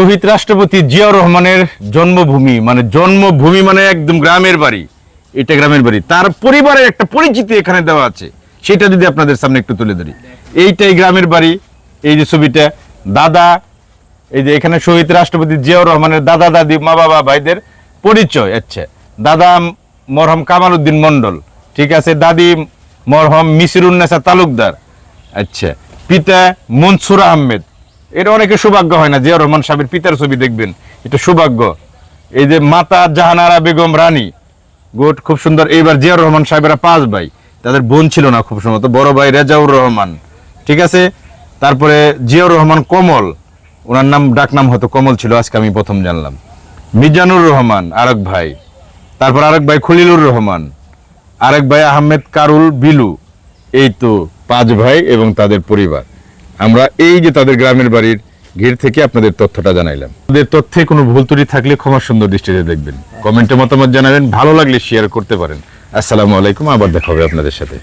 শহীদ রাষ্ট্রপতি জিয়াউর রহমানের জন্মভূমি মানে জন্মভূমি মানে একদম গ্রামের বাড়ি, এটা গ্রামের বাড়ি। তার পরিবারের একটা পরিচিতি এখানে দেওয়া আছে, সেটা যদি আপনাদের সামনে একটু তুলে ধরি। এইটাই গ্রামের বাড়ি, এই যে ছবিটা, দাদা, এই যে এখানে শহীদ রাষ্ট্রপতি জিয়াউর রহমানের দাদা, দাদি, মা, বাবা, ভাইদের পরিচয় আচ্ছা। দাদা মরহম কামাল উদ্দিন মন্ডল ঠিক আছে? দাদি মরহম মিসিরুন্নেসা তালুকদার আচ্ছা। পিতা মনসুর আহমেদ এটা অনেকে সৌভাগ্য হয় না জিয়া রহমান সাহেবের পিতার ছবি দেখবেন। এটা সৌভাগ্য। এই যে মাতা জাহানারা বেগম রানী, গোট খুব সুন্দর। এইবার জিয়াউর রহমান সাহেবেরা পাঁচ ভাই, তাদের বোন ছিল না খুব সম্ভবত, বড় ভাই রেজাউর রহমান। ঠিক আছে? তারপরে জিয়াউর রহমান কমল, ওনার নাম, ডাক নাম হয়তো কমল ছিল, আজকে আমি প্রথম জানলাম। মিজানুর রহমান, আরেক ভাই। তারপর আরেক ভাই খলিলুর রহমান, আরেক ভাই আহমেদ কারুল বিলু। এই তো পাঁচ ভাই এবং তাদের পরিবার। আমরা এই যে তাদের গ্রামের বাড়ির ঘির থেকে আপনাদের তথ্যটা জানাইলাম। তাদের তথ্যে কোনো ভুল ত্রুটি থাকলে ক্ষমা সুন্দর দৃষ্টিতে দেখবেন। কমেন্টে মতামত জানাবেন, ভালো লাগলে শেয়ার করতে পারেন। আসসালামু আলাইকুম, আবার দেখা হবে আপনাদের সাথে।